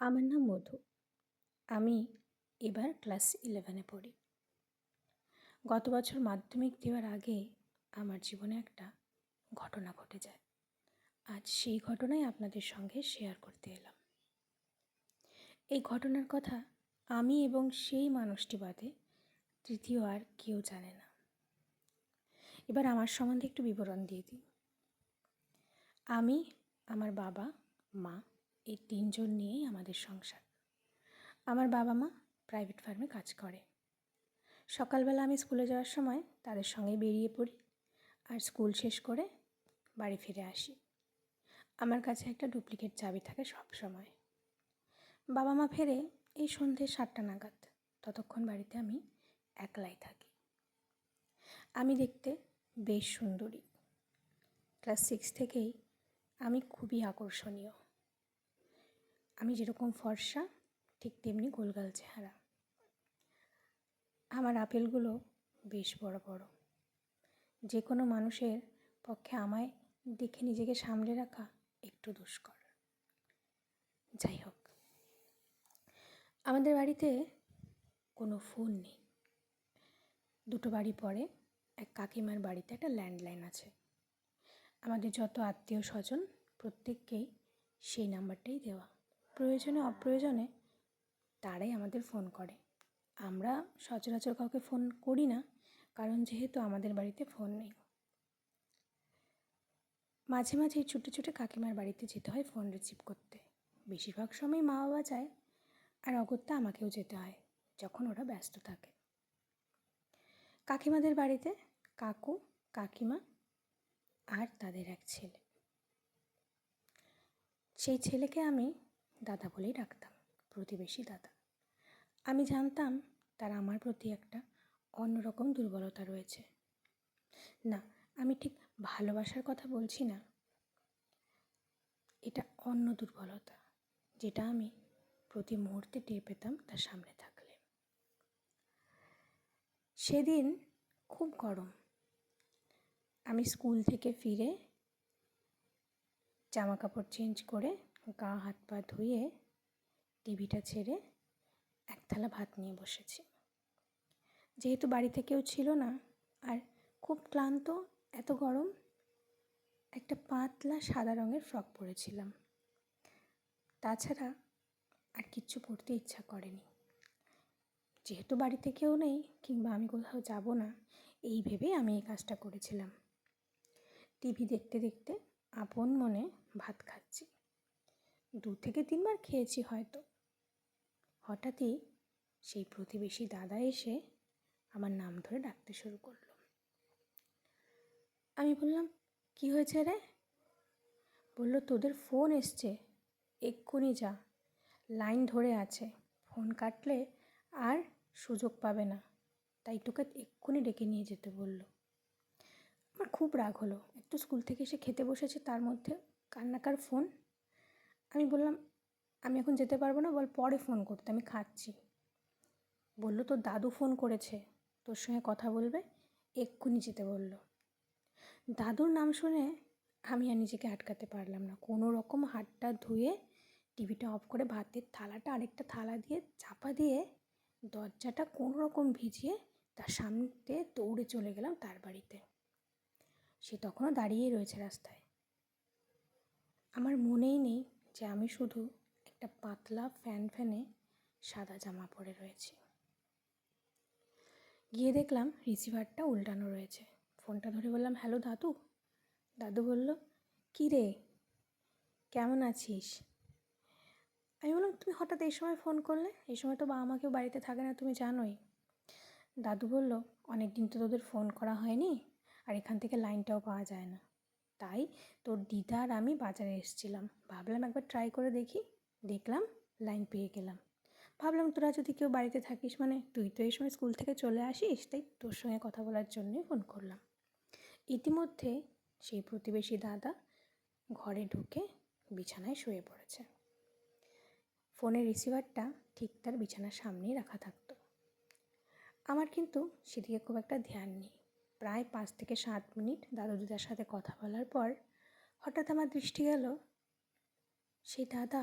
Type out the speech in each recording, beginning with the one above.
আমার নাম মধু। আমি এবার ক্লাস ইলেভেনে পড়ি। গত বছর মাধ্যমিক দেওয়ার আগে আমার জীবনে একটা ঘটনা ঘটে যায়। আজ সেই ঘটনাই আপনাদের সঙ্গে শেয়ার করতে এলাম। এই ঘটনার কথা আমি এবং সেই মানুষটি বাদে তৃতীয় আর কেউ জানে না। এবার আমার সম্বন্ধে একটু বিবরণ দিয়ে দিই। আমি, আমার বাবা, মা এই তিনজন নিয়েই আমাদের সংসার। আমার বাবা মা প্রাইভেট ফার্মে কাজ করে। সকালবেলা আমি স্কুলে যাওয়ার সময় তাদের সঙ্গে বেরিয়ে পড়ি আর স্কুল শেষ করে বাড়ি ফিরে আসি। আমার কাছে একটা ডুপ্লিকেট চাবি থাকে সব সময়। বাবা মা ফেরে এই সন্ধে সাতটা নাগাদ, ততক্ষণ বাড়িতে আমি একলাই থাকি। আমি দেখতে বেশ সুন্দরী। ক্লাস সিক্স থেকেই আমি খুবই আকর্ষণীয়। আমি যেরকম ফর্সা, ঠিক তেমনি গোলগাল চেহারা। আমার আপেলগুলো বেশ বড় বড়। যে কোনো মানুষের পক্ষে আমায় দেখে নিজেকে সামলে রাখা একটু দুষ্কর। যাই হোক, আমাদের বাড়িতে কোনো ফোন নেই। দুটো বাড়ি পরে এক কাকিমার বাড়িতে একটা ল্যান্ডলাইন আছে। আমাদের যত আত্মীয় স্বজন প্রত্যেককেই সেই নাম্বারটাই দেওয়া। প্রয়োজনে অপ্রয়োজনে তারাই আমাদের ফোন করে। আমরা সচরাচর কাউকে ফোন করি না, কারণ যেহেতু আমাদের বাড়িতে ফোন নেই। মাঝে মাঝে ছুটে ছুটে কাকিমার বাড়িতে যেতে হয় ফোন রিসিভ করতে। বেশিরভাগ সময় মা বাবা যায় আর অগত্যা আমাকেও যেতে হয়, যখন ওরা ব্যস্ত থাকে। কাকিমাদের বাড়িতে কাকু, কাকিমা আর তাদের এক ছেলে। সেই ছেলেকে আমি দাদা বলেই ডাকতাম, প্রতিবেশী দাদা। আমি জানতাম তার আমার প্রতি একটা অন্যরকম দুর্বলতা রয়েছে। না, আমি ঠিক ভালোবাসার কথা বলছি না। এটা অন্য দুর্বলতা, যেটা আমি প্রতি মুহূর্তে টের পেতাম তার সামনে থাকলে। সেদিন খুব গরম। আমি স্কুল থেকে ফিরে জামা কাপড় চেঞ্জ করে গা হাত পা ধুয়ে টিভিটা ছেড়ে এক থালা ভাত নিয়ে বসেছি। যেহেতু বাড়িতে কেউ ছিল না, আর খুব ক্লান্ত, এত গরম, একটা পাতলা সাদা রঙের ফ্রক পরেছিলাম। তাছাড়া আর কিচ্ছু পরতে ইচ্ছা করেনি। যেহেতু বাড়িতে কেউ নেই, কিংবা আমি কোথাও যাব না, এই ভেবেই আমি এই কাজটা করেছিলাম। টিভি দেখতে দেখতে আপন মনে ভাত খাচ্ছি। দু থেকে তিনবার খেয়েছি হয়তো। হঠাৎই সেই প্রতিবেশী দাদা এসে আমার নাম ধরে ডাকতে শুরু করল। আমি বললাম, কি হয়েছে রে? বলল, তোদের ফোন এসছে। এক্ষুনি যা। লাইন ধরে আছে। ফোন কাটলে আর সুযোগ পাবে না। তাই তোকে এক্ষুনি ডেকে নিয়ে যেতে বলল। আমার খুব রাগ হলো। একটু স্কুল থেকে এসে খেতে বসেছে, তার মধ্যে কান্নাকার ফোন আমি বললাম, আমি এখন যেতে পারব না, বল পরে ফোন করতে। আমি খাচ্ছি। বলল, তোর দাদু ফোন করেছে, তোর সঙ্গে কথা বলবে, এক্ষুনি যেতে বলল। দাদুর নাম শুনে আমি আর নিজেকে আটকাতে পারলাম না। কোনো রকম হাতটা ধুয়ে টিভিটা অফ করে ভাতের থালাটা আরেকটা থালা দিয়ে চাপা দিয়ে দরজাটা কোনো রকম ভিজিয়ে তার সামনে দৌড়ে চলে গেলাম তার বাড়িতে। সে তখনও দাঁড়িয়েই রয়েছে রাস্তায়। আমার মনেই নেই যে আমি শুধু একটা পাতলা ফ্যান ফ্যানে সাদা জামা পরে রয়েছি। গিয়ে দেখলাম রিসিভারটা উল্টানো রয়েছে। ফোনটা ধরে বললাম হ্যালো দাদু? দাদু বলল, কী রে? কেমন আছিস? আমি বললাম, তুমি হঠাৎ এই সময় ফোন করলে? এই সময় তো বাবা মাকেও বাড়িতে থাকে না, তুমি জানোই। দাদু বলল অনেক দিন তো তোদের ফোন করা হয়নি, আর এখান থেকে লাইনটাও পাওয়া যায় না। তাই তোর দিদা আর আমি বাজারে এসেছিলাম। ভাবলাম একবার ট্রাই করে দেখি। দেখলাম লাইন পেয়ে গেলাম। ভাবলাম তোরা যদি কেউ বাড়িতে থাকিস মানে তুই তো এই সময় স্কুল থেকে চলে আসিস, তাই তোর সঙ্গে কথা বলার জন্যই ফোন করলাম। ইতিমধ্যে সেই প্রতিবেশী দাদা ঘরে ঢুকে বিছানায় শুয়ে পড়েছে। ফোনের রিসিভারটা ঠিক তার বিছানার সামনেই রাখা থাকতো। আমার কিন্তু সেদিকে খুব একটা ধ্যান নেই। প্রায় পাঁচ থেকে সাত মিনিট দাদু দিদার সাথে কথা বলার পর হঠাৎ আমার দৃষ্টি গেল। সেই দাদা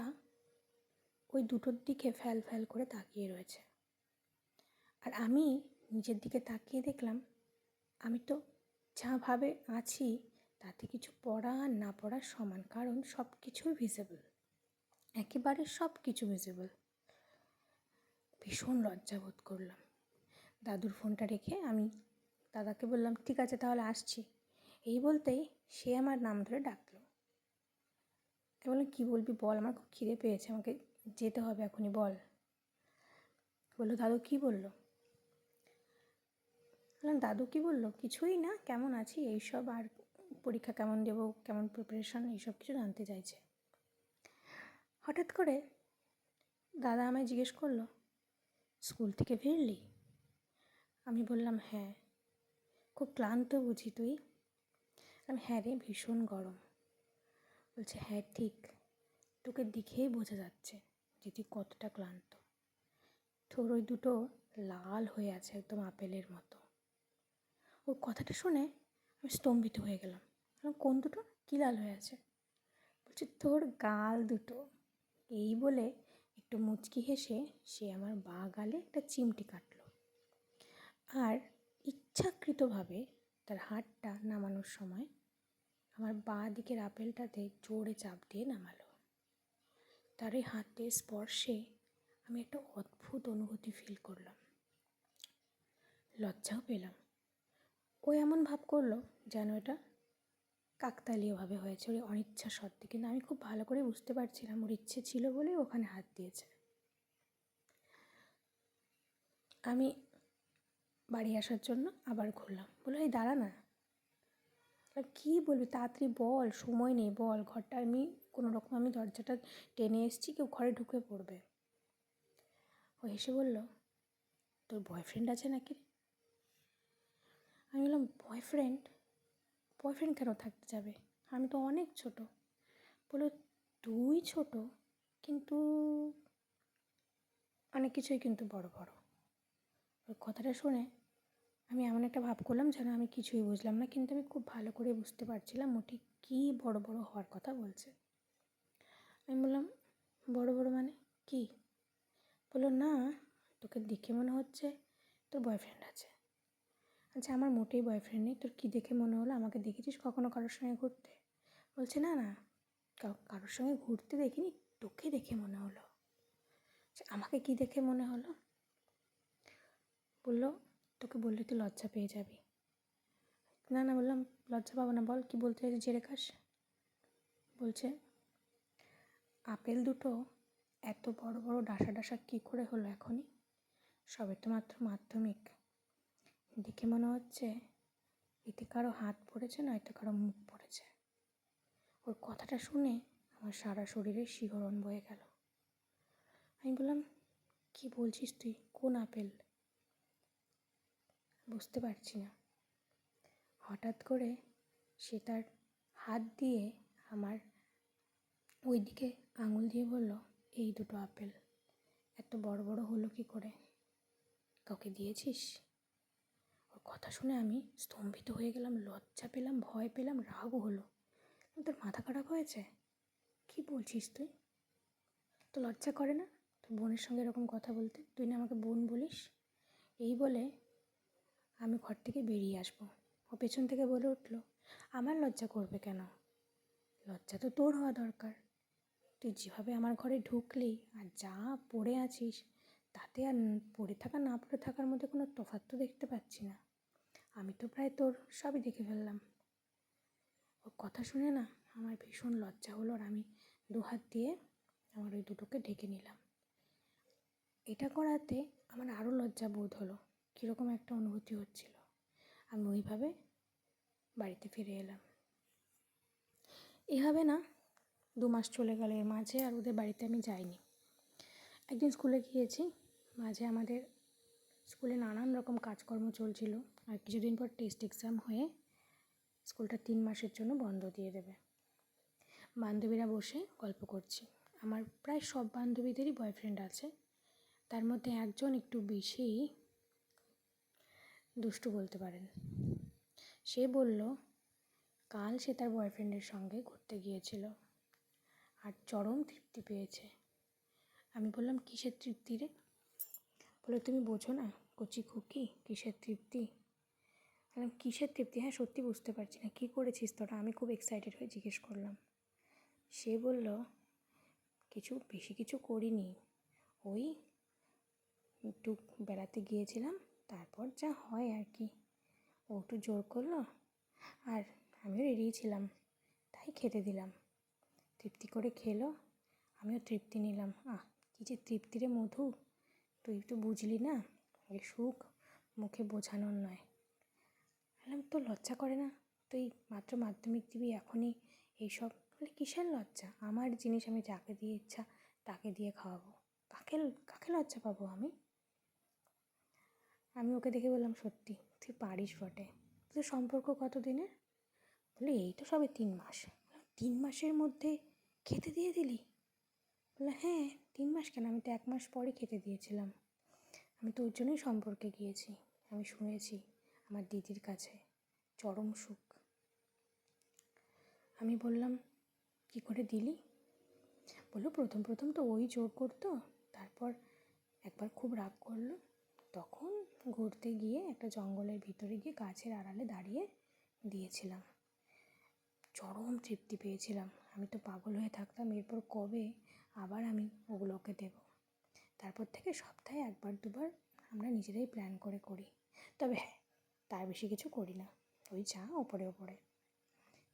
ওই দুটোর দিকে ফ্যাল ফ্যাল করে তাকিয়ে রয়েছে। আর আমি নিজের দিকে তাকিয়ে দেখলাম, আমি তো যাভাবে আছি তাতে কিছু পড়া আর না পড়ার সমান কারণ সব কিছুই ভিজিবল একেবারে সব কিছু ভিজিবল ভীষণ লজ্জা বোধ করলাম। দাদুর ফোনটা রেখে আমি দাদাকে বললাম, ঠিক আছে, তাহলে আসছি। এই বলতেই সে আমার নাম ধরে ডাকলো। আমি বললাম কী বলবি বল, আমার খুব খিদে পেয়েছে, আমাকে যেতে হবে এখনই, বল। বলল, দাদু কী বলল? বললাম, দাদু কী বলল? কিছুই না, কেমন আছি? এইসব আর পরীক্ষা কেমন দেবো, কেমন প্রিপারেশান এইসব কিছু জানতে চাইছে। হঠাৎ করে দাদা আমায় জিজ্ঞেস করল, স্কুল থেকে ফিরলি? আমি বললাম হ্যাঁ। খুব ক্লান্ত বুঝি তুই? আমি হ্যাঁ রে, ভীষণ গরম। বলছে হ্যাঁ ঠিক। তোকে দেখেই বোঝা যাচ্ছে যে তুই কতটা ক্লান্ত। তোর ওই দুটো লাল হয়ে আছে একদম আপেলের মতো। ওর কথাটা শুনে আমি স্তম্ভিত হয়ে গেলাম। কোন দুটো? কী লাল হয়ে আছে? বলছে, তোর গাল দুটো। এই বলে একটু মুচকি হেসে সে আমার বা গালে একটা চিমটি কাটলো। আর ইচ্ছাকৃতভাবে তার হাতটা নামানোর সময় আমার বাঁ দিকের আপেলটাতে জোরে চাপ দিয়ে নামালো। তার এই হাতের স্পর্শে আমি একটা অদ্ভুত অনুভূতি ফিল করলাম। লজ্জাও পেলাম। ও এমন ভাব করল যেন এটা কাকতালীয়ভাবে হয়েছে, ওর অনিচ্ছা সত্ত্বে। কিন্তু আমি খুব ভালো করে বুঝতে পারছিলাম, ওর ইচ্ছে ছিল বলে ওখানে হাত দিয়েছে। আমি বাড়ি আসার জন্য আবার ঘুরলাম। বলল, এই দাঁড়া না। কী বলবি? তাড়াতাড়ি বল, সময় নেই, বল। ঘরটা আমি, কোনো রকম আমি দরজাটা টেনে এসেছি, কেউ ঘরে ঢুকে পড়বে। ও এসে বলল, তোর বয়ফ্রেন্ড আছে নাকি আমি বললাম বয়ফ্রেন্ড বয়ফ্রেন্ড কেন থাকতে যাবে? আমি তো অনেক ছোট। বলল, তুই ছোট, কিন্তু অনেক কিছুই কিন্তু বড় বড়। ওই কথাটা শুনে আমি এমন একটা ভাব করলাম যেন আমি কিছুই বুঝলাম না কিন্তু আমি খুব ভালো করে বুঝতে পারছিলাম ওটি কী বড় বড় হওয়ার কথা বলছে। আমি বললাম বড় বড় মানে কি? বলল না তোকে দেখে মনে হচ্ছে তোর বয়ফ্রেন্ড আছে। আচ্ছা আমার মোটেই বয়ফ্রেন্ড নেই তোর কী দেখে মনে হলো? আমাকে দেখেছিস কখনো কারোর সঙ্গে ঘুরতে? বলছে না না কারোর সঙ্গে ঘুরতে দেখিনি তোকে দেখে মনে হলো। আচ্ছা, আমাকে কি দেখে মনে হলো? বলল তোকে বললে তুই লজ্জা পেয়ে যাবি। না না, বললাম, লজ্জা পাবো না, বল, কি বলতে চাইছি জেরে খাস বলছে, আপেল দুটো এত বড় বড় ডাসা ডাসা কী করে হলো এখনই? সবে তো মাত্র মাধ্যমিক। দেখে মনে হচ্ছে এতে কারও হাত পড়েছে নয়তো কারও মুখ পড়েছে। ওর কথাটা শুনে আমার সারা শরীরে শিহরণ বয়ে গেল। আমি বললাম, কি বলছিস তুই? কোন আপেল? বুঝতে পারছি না। হঠাৎ করে সে তার হাত দিয়ে আমার ওই দিকে আঙুল দিয়ে বলল, এই দুটো আপেল, এত বড় বড় হলো কি করে? কাউকে দিয়েছিস? ওর কথা শুনে আমি স্তম্ভিত হয়ে গেলাম, লজ্জা পেলাম, ভয় পেলাম রাগও হলো। তোর মাথা খারাপ হয়েছে? কি বলছিস তুই? তো লজ্জা করে না? তোর বোনের সঙ্গে এরকম কথা বলতে? তুই না আমাকে বোন বলিস? এই বলে আমি ঘর থেকে বেরিয়ে আসব। ও পেছন থেকে বলে উঠল, আমার লজ্জা করবে কেন? লজ্জা তো তোর হওয়া দরকার। তুই যেভাবে আমার ঘরে ঢুকলি আর যা পড়ে আছিস, তাতে আর পড়ে থাকা, না পড়ে থাকার মধ্যে কোনো তফাৎ তো দেখতে পাচ্ছি না। আমি তো প্রায় তোর সবই দেখে ফেললাম। ওর কথা শুনে না আমার ভীষণ লজ্জা হলো আর আমি দু হাত দিয়ে আমার ওই দুটোকে ঢেকে নিলাম। এটা করাতে আমার আরও লজ্জা বোধ হলো। কীরকম একটা অনুভূতি হচ্ছিল। আমি ওইভাবে বাড়িতে ফিরে এলাম। এভাবে না, দু মাস চলে গেল এর মাঝে আর ওদের বাড়িতে আমি যাইনি। একদিন স্কুলে গিয়েছি, মাঝে আমাদের স্কুলে নানান রকম কাজকর্ম চলছিল আর কিছুদিন পর টেস্ট এক্সাম হয়ে স্কুলটা তিন মাসের জন্য বন্ধ দিয়ে দেবে। বান্ধবীরা বসে গল্প করছি। আমার প্রায় সব বান্ধবীদেরই বয়ফ্রেন্ড আছে। তার মধ্যে একজন একটু বেশি দুষ্টু বলতে পারেন। সে বলল, কাল সে তার বয়ফ্রেন্ডের সঙ্গে ঘুরতে গিয়েছিল আর চরম তৃপ্তি পেয়েছে। আমি বললাম, কিসের তৃপ্তি রে? বলে, তুমি বোঝো না, কচি খুকি, কিসের তৃপ্তি? বললাম, কিসের তৃপ্তি? হ্যাঁ সত্যি বুঝতে পারছি না, কী করেছিস তোরা? আমি খুব এক্সাইটেড হয়ে জিজ্ঞেস করলাম। সে বলল, কিছু, বেশি কিছু করিনি। ওই একটু বেড়াতে গিয়েছিলাম তারপর যা হয় আর কি। ও একটু জোর করল আর আমিও রেডিই ছিলাম, তাই খেতে দিলাম। তৃপ্তি করে খেলো, আমিও তৃপ্তি নিলাম। আহ, কী যে তৃপ্তিরে মধু, তুই তো বুঝলি না, এই সুখ মুখে বোঝানোর নয়। বললাম তো লজ্জা করে না? তুই মাত্র মাধ্যমিক দিবি এখনই এইসব? বলে, কিসের লজ্জা? আমার জিনিস আমি যাকে দিয়ে ইচ্ছা তাকে দিয়ে খাওয়াবো। কাকে কাকে লজ্জা পাবো আমি? আমি ওকে দেখে বললাম, সত্যি, তুই পারিস বটে। তোর সম্পর্ক কত দিনের? বলে, এই তো সবে তিন মাস। তিন মাসের মধ্যে খেতে দিয়ে দিলি? বলে হ্যাঁ তিন মাস কেন? আমি তো এক মাস পরে খেতে দিয়েছিলাম। আমি তো ওর জন্যই সম্পর্কে গিয়েছি। আমি শুনেছি আমার দিদির কাছে চরম সুখ। আমি বললাম, কি করে দিলি? বলল, প্রথম প্রথম তো ওই জোর করতো, তারপর একবার খুব রাগ করল, তখন ঘুরতে গিয়ে একটা জঙ্গলের ভিতরে গিয়ে গাছের আড়ালে দাঁড়িয়ে দিয়েছিলাম। চরম তৃপ্তি পেয়েছিলাম। আমি তো পাগল হয়ে থাকতাম, এরপর কবে আবার আমি ওগুলোকে দেব? তারপর থেকে সপ্তাহে একবার, দুবার আমরা নিজেরাই প্ল্যান করে করি। তবে হ্যাঁ তার বেশি কিছু করি না। ওই যা ওপরে ওপরে।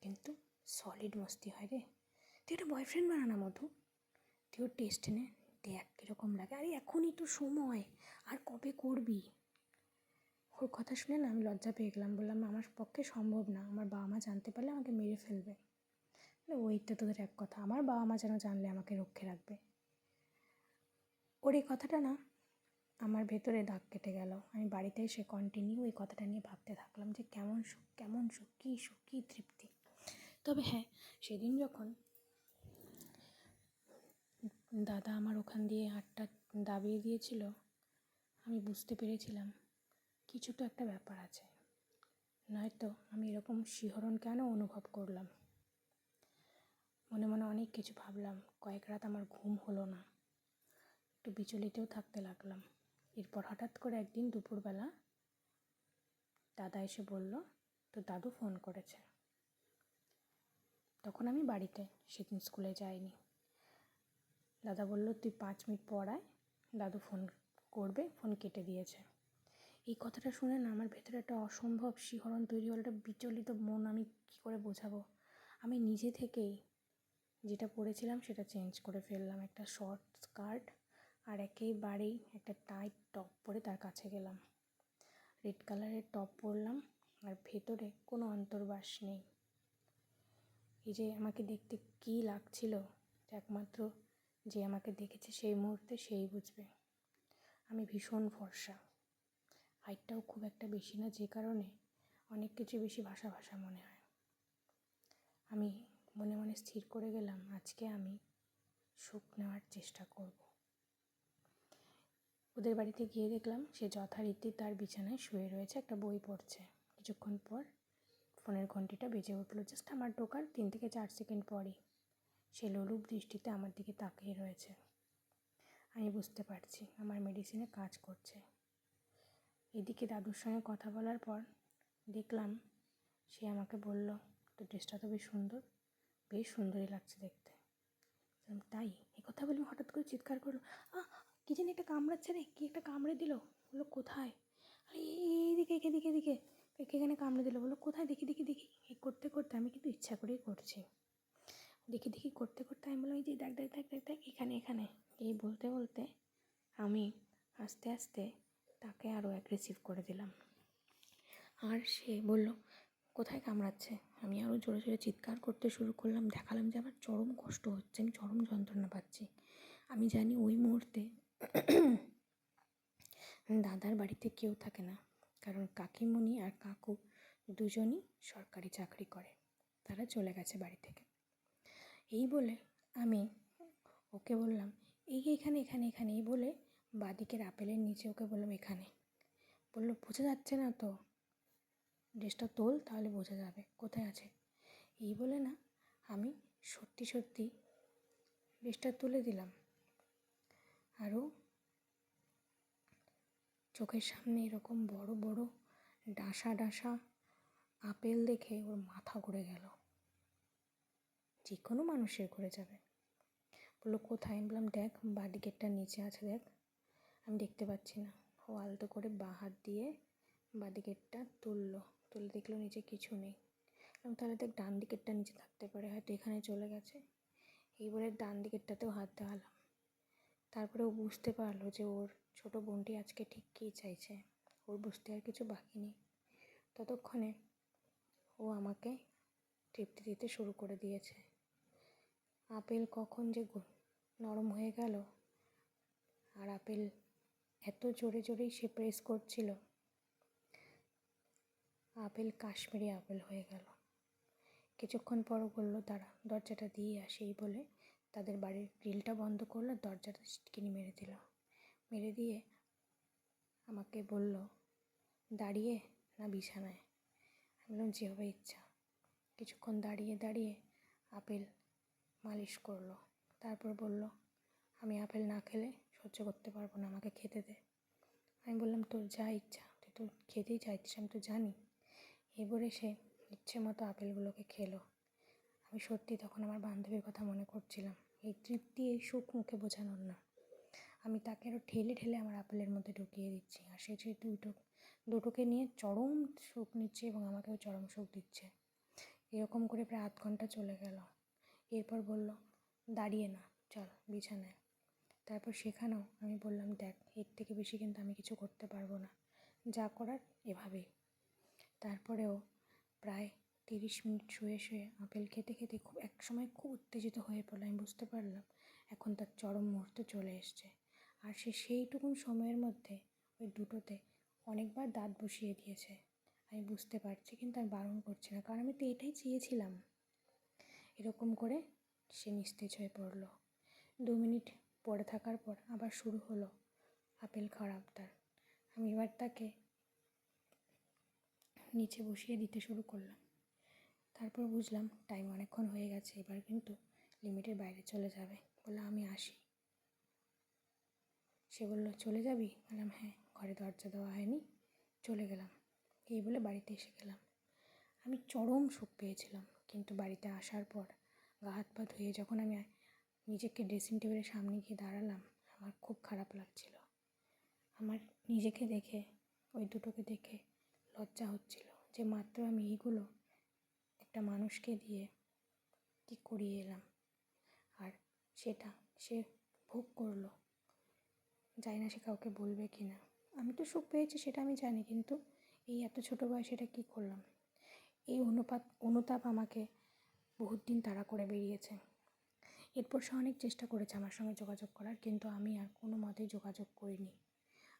কিন্তু সলিড মস্তি হয় রে। তুই একটা বয়ফ্রেন্ড বানা না, মধু। তুই ওর টেস্ট নে। দেখ কীরকম লাগে। আরে এখনই তো সময়। আর কবে করবি? ওর কথা শুনে না আমি লজ্জা পেয়ে গেলাম। বললাম আমার পক্ষে সম্ভব না। আমার বাবা মা জানতে পারলে আমাকে মেরে ফেলবে। বলে, ওই তো তোদের এক কথা। আমার বাবা মা যেন জানলে আমাকে রক্ষে রাখবে। ওর এই কথাটা না আমার ভেতরে দাগ কেটে গেল। আমি বাড়িতে এসে কন্টিনিউ এই কথাটা নিয়ে ভাবতে থাকলাম যে কেমন সুখ কেমন সুখ কী সুখ কী তৃপ্তি। তবে হ্যাঁ সেদিন যখন দাদা আমার ওখান দিয়ে হাতটা দাবিয়ে দিয়েছিল আমি বুঝতে পেরেছিলাম। কিছু তো একটা ব্যাপার আছে। নয়তো আমি এরকম শিহরণ কেন অনুভব করলাম? মনে মনে অনেক কিছু ভাবলাম, কয়েক রাত আমার ঘুম হলো না। একটু বিচলিতেও থাকতে লাগলাম। এরপর হঠাৎ করে একদিন দুপুরবেলা দাদা এসে বলল তো দাদু ফোন করেছে। তখন আমি বাড়িতে, সেদিন স্কুলে যাইনি। দাদা বলল, তুই পাঁচ মিনিট পর আয়, দাদু ফোন করবে, ফোন কেটে দিয়েছে। এই কথাটা শুনে না আমার ভেতরে একটা অসম্ভব শিহরণ তৈরি হলো, একটা বিচলিত মন আমি কী করে বোঝাবো? আমি নিজে থেকেই যেটা পরেছিলাম সেটা চেঞ্জ করে ফেললাম, একটা শর্ট স্কার্ট আর একেবারেই একটা টাইট টপ পরে তার কাছে গেলাম। রেড কালারের টপ পরলাম আর ভেতরে কোনো অন্তর্বাস নেই। এই যে আমাকে দেখতে কী লাগছিল, একমাত্র যে আমাকে দেখেছে সেই মুহূর্তে সেই বুঝবে। আমি ভীষণ ফর্সা হাইটটাও খুব একটা বেশি না, যে কারণে অনেক কিছু বেশি ভাষা ভাষা মনে হয়। আমি মনে মনে স্থির করে গেলাম, আজকে আমি সুখ নেওয়ার চেষ্টা করব। ওদের বাড়িতে গিয়ে দেখলাম সে যথারীতি তার বিছানায় শুয়ে রয়েছে, একটা বই পড়ছে। কিছুক্ষণ পর ফোনের ঘন্টিটা বেজে উঠল, জাস্ট আমার ঢোকার তিন থেকে চার সেকেন্ড পরই। সে লোলুপ দৃষ্টিতে আমার দিকে তাকিয়ে রয়েছে। আমি বুঝতে পারছি, আমার মেডিসিনে কাজ করছে। এদিকে দাদুর সঙ্গে কথা বলার পর দেখলাম সে আমাকে বলল, তোর ড্রেসটা তো বেশ সুন্দর, বেশ সুন্দরই লাগছে দেখতে। তাই? এ কথা বলে হঠাৎ করে চিৎকার করল কি জানি একটা কামড়াচ্ছে রে, কি একটা কামড়ে দিল? বলল, কোথায়? আরে এই- এইদিকে, এদিকে এদিকে এখানে কামড়ে দিল। বলল, কোথায়? দেখি দেখি দেখি। এই করতে করতে আমি কিন্তু ইচ্ছা করেই করছি। দেখি দেখি, করতে করতে আমি বললাম, এই যে, দেখ দেখ দেখ দেখ দেখ, এখানে এখানে। এই বলতে বলতে আমি আস্তে আস্তে তাকে আরও অ্যাগ্রেসিভ করে দিলাম। আর সে বলল, কোথায় কামড়াচ্ছে? আমি আরও জোরে জোরে চিৎকার করতে শুরু করলাম, দেখালাম যে আমার চরম কষ্ট হচ্ছে, আমি চরম যন্ত্রণা পাচ্ছি। আমি জানি ওই মুহূর্তে দাদার বাড়িতে কেউ থাকে না, কারণ কাকিমণি আর কাকু দুজনই সরকারি চাকরি করে, তারা চলে গেছে বাড়ি থেকে। এই বলে আমি ওকে বললাম, এই, এখানে এখানে এখানে, এই বলে বাদিকের আপেলের নিচে ওকে বললাম, এখানে। বলল, বোঝা যাচ্ছে না তো। ড্রেসটা তোল, তাহলে বোঝা যাবে। কোথায় আছে? এই বলে না, আমি সত্যি সত্যি ড্রেসটা তুলে দিলাম। আরও চোখের সামনে এরকম বড় বড় ডাসা ডাসা আপেল দেখে ওর মাথা ঘুরে গেল। যে কোনো মানুষের ঘুরে যাবে। বলল, কোথায়? বললাম, দেখ গেটটার নিচে আছে, দেখ। আমি দেখতে পাচ্ছি না। ও আলতো করে বাঁ হাত দিয়ে বাঁ দিকেরটা তুললো। তুলে দেখল নিচে কিছু নেই। এবং তাহলে দেখ ডান দিকেরটা নিচে থাকতে পারে, হয়তো এখানে চলে গেছে। এই বলে ডান দিকেরটাতেও হাত দেওয়ালাম তারপরে ও বুঝতে পারল যে ওর ছোটো বোনটি আজকে ঠিক কী চাইছে। ওর বুঝতে আর কিছু বাকি নেই। ততক্ষণে ও আমাকে তৃপ্তি দিতে শুরু করে দিয়েছে। আপেল কখন যে নরম হয়ে গেল। আর আপেল এত জোরে জোরেই সে প্রেস করছিল। আপেল, কাশ্মীরি আপেল হয়ে গেল। কিছুক্ষণ পর বলল তারা দরজাটা দিয়ে আসেই বলে তাদের বাড়ির গ্রিলটা বন্ধ করল, দরজাটা কিনে মেরে দিল। মেরে দিয়ে আমাকে বলল, দাঁড়িয়ে না বিছানায়? আমি বললাম, যেভাবে ইচ্ছা। কিছুক্ষণ দাঁড়িয়ে দাঁড়িয়ে আপেল মালিশ করল। তারপর বলল, আমি আপেল না খেলে সহ্য করতে পারব না আমাকে খেতে দে। আমি বললাম, তোর যা ইচ্ছা, তুই তো খেতেই চাইছিস, আমি তো জানি। এবারে সে ইচ্ছে মতো আপেলগুলোকে খেলো। আমি সত্যি তখন আমার বান্ধবীর কথা মনে করছিলাম। এই তৃপ্তি, এই সুখ মুখে বোঝানোর না। আমি তাকে আরও ঠেলে ঠেলে আমার আপেলের মধ্যে ঢুকিয়ে দিচ্ছি। আর সে যে দুটো, দুটোকে নিয়ে চরম সুখ নিচ্ছে এবং আমাকেও চরম সুখ দিচ্ছে। এরকম করে প্রায় আধ ঘণ্টা চলে গেল। এরপর বলল, দাঁড়িয়ে না, চল বিছানায়। তারপর সেখানেও আমি বললাম, দেখ, এর থেকে বেশি কিন্তু আমি কিছু করতে পারব না। যা করার এভাবেই। তারপরেও প্রায় তিরিশ মিনিট শুয়ে শুয়ে আপেল খেতে খেতে খুব, এক সময় খুব উত্তেজিত হয়ে পড়ল, আমি বুঝতে পারলাম। এখন তার চরম মুহূর্ত চলে এসছে। আর সে সেইটুকুন সময়ের মধ্যে ওই দুটোতে অনেকবার দাঁত বসিয়ে দিয়েছে। আমি বুঝতে পারছি, কিন্তু আমি বারণ করছি না, কারণ আমি তো এটাই চেয়েছিলাম। এরকম করে সে নিস্তেজ হয়ে পড়ল। দু মিনিট পড়ে থাকার পর আবার শুরু হলো আপেল খাওয়ার তার আমি এবার তাকে নিচে বসিয়ে দিতে শুরু করলাম। তারপর বুঝলাম টাইম অনেকক্ষণ হয়ে গেছে, এবার কিন্তু লিমিটের বাইরে চলে যাবে। বলল, আমি আসি। সে বলল, চলে যাবি? বললাম হ্যাঁ। ঘরে দরজা দেওয়া হয়নি, চলে গেলাম। এই বলে বাড়িতে এসে গেলাম। আমি চরম সুখ পেয়েছিলাম, কিন্তু বাড়িতে আসার পর গা হাত পা ধুয়ে যখন আমি নিজেকে ড্রেসিং টেবিলের সামনে গিয়ে দাঁড়ালাম, আমার খুব খারাপ লাগছিল। আমার নিজেকে দেখে, ওই দুটোকে দেখে লজ্জা হচ্ছিল যে মাত্র আমি এইগুলো একটা মানুষকে দিয়ে কী করিয়ে এলাম। আর সেটা সে ভোগ করল। জানি না সে কাউকে বলবে কি না। আমি তো সুখ পেয়েছি সেটা আমি জানি, কিন্তু এই এত ছোটো বয়সে এটা কী করলাম? এই অনুপাত, অনুতাপ আমাকে বহুত দিন তাড়া করে বেরিয়েছে। এরপর সে অনেক চেষ্টা করেছে আমার সঙ্গে যোগাযোগ করার, কিন্তু আমি আর কোনো মতেই যোগাযোগ করিনি।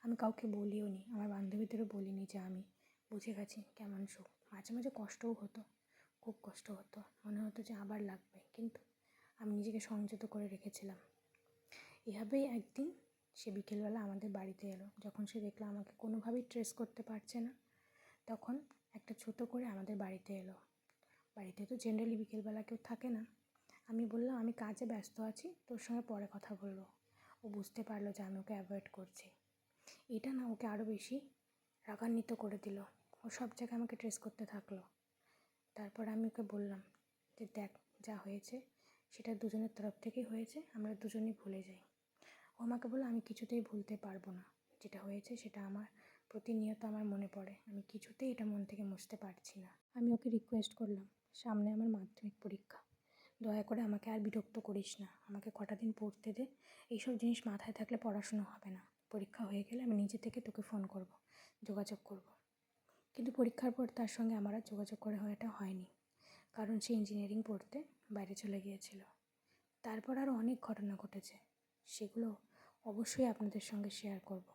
আমি কাউকে বলিও নি, আমার বান্ধবীদেরও বলিনি যে আমি বুঝে গেছি কেমন সুখ। মাঝে মাঝে কষ্টও হতো, খুব কষ্ট হতো, মনে হতো যে আবার লাগবে, কিন্তু আমি নিজেকে সংযত করে রেখেছিলাম। এভাবেই একদিন সে বিকেলবেলা আমাদের বাড়িতে এলো। যখন সে দেখল আমাকে কোনোভাবেই ট্রেস করতে পারছে না, তখন একটা ছোট করে আমাদের বাড়িতে এলো। বাড়িতে তো জেনারেলি বিকেলবেলা কেউ থাকে না। আমি বললাম, আমি কাজে ব্যস্ত আছি, তোর সঙ্গে পরে কথা বলব। ও বুঝতে পারল যে আমি ওকে অ্যাভয়েড করছি। এটা না ওকে আরও বেশি রাগান্বিত করে দিল। ও সব জায়গায় আমাকে ট্রেস করতে থাকল। তারপর আমি ওকে বললাম যে, দেখ যা হয়েছে, সেটা দুজনের তরফ থেকেই হয়েছে, আমরা দুজনেই ভুলে যাই। ও আমাকে বলল, আমি কিছুতেই ভুলতে পারব না। যেটা হয়েছে, সেটা আমার প্রতিনিয়ত আমার মনে পড়ে। আমি কিছুতেই এটা মন থেকে মুছতে পারছি না। আমি ওকে রিকোয়েস্ট করলাম, সামনে আমার মাধ্যমিক পরীক্ষা। দয়া করে আমাকে আর বিরক্ত করিস না। আমাকে কটা দিন পড়তে দে। এইসব জিনিস মাথায় থাকলে পড়াশুনো হবে না। পরীক্ষা হয়ে গেলে আমি নিজে থেকে তোকে ফোন করব, যোগাযোগ করব। কিন্তু পরীক্ষার পর তার সঙ্গে আমার আর যোগাযোগ করে হওয়াটা হয়নি। কারণ সে ইঞ্জিনিয়ারিং পড়তে বাইরে চলে গিয়েছিল। তারপর আরও অনেক ঘটনা ঘটেছে। সেগুলো অবশ্যই আপনাদের সঙ্গে শেয়ার করব।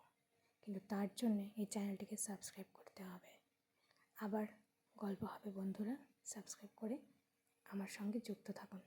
কিন্তু তার জন্যে এই চ্যানেলটিকে সাবস্ক্রাইব করতে হবে। আবার গল্প হবে বন্ধুরা সাবস্ক্রাইব করে আমার সঙ্গে যুক্ত থাকুন।